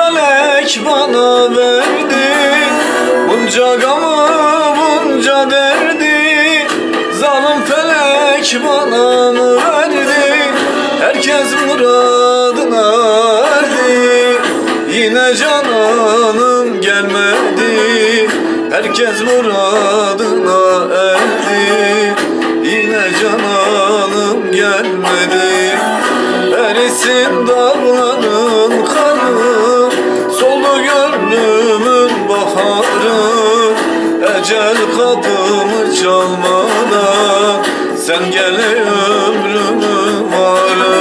Felek bana verdi. Bunca gamı bunca derdi. Zalim felek bana mı verdi? Herkes muradına erdi. Yine cananım gelmedi. Herkes muradına erdi. Yine cananım gelmedi. Erisin dağların gönlümün baharı Ecel kapımı çalmadan Sen gele ömrümü varı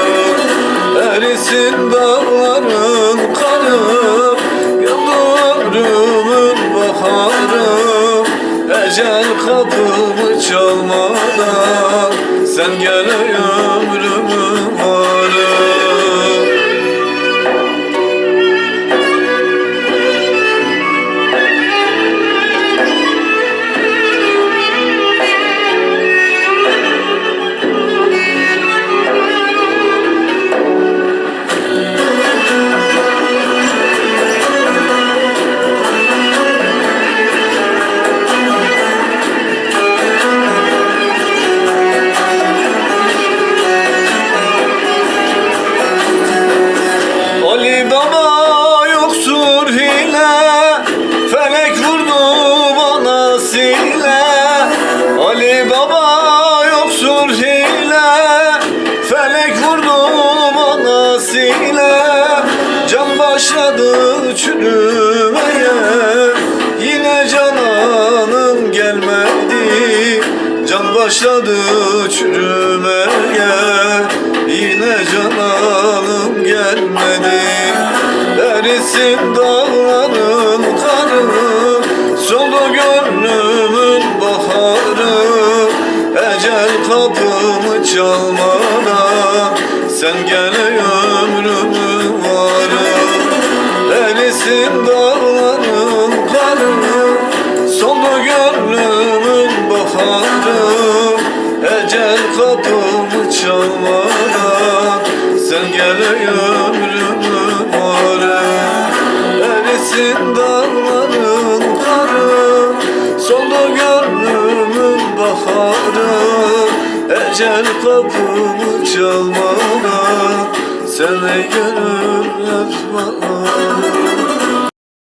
Erisin dağların karı Yandı ömrümün baharı. Ecel kapımı çalmadan Sen gele ömrümü hile Felek vurdu bana sile. Can başladı çürümeye Yine cananım gelmedi. Can başladı çürümeye Yine cananım gelmedi. Erisin dağların Sen gele ömrümü varı Erisin dağların karı Soldu gönlümün baharı. Ecel kapımı çalmadan Sen gele ömrümün varı Erisin dağların Ecel kapımı çalmadan Sen ey gönül yapma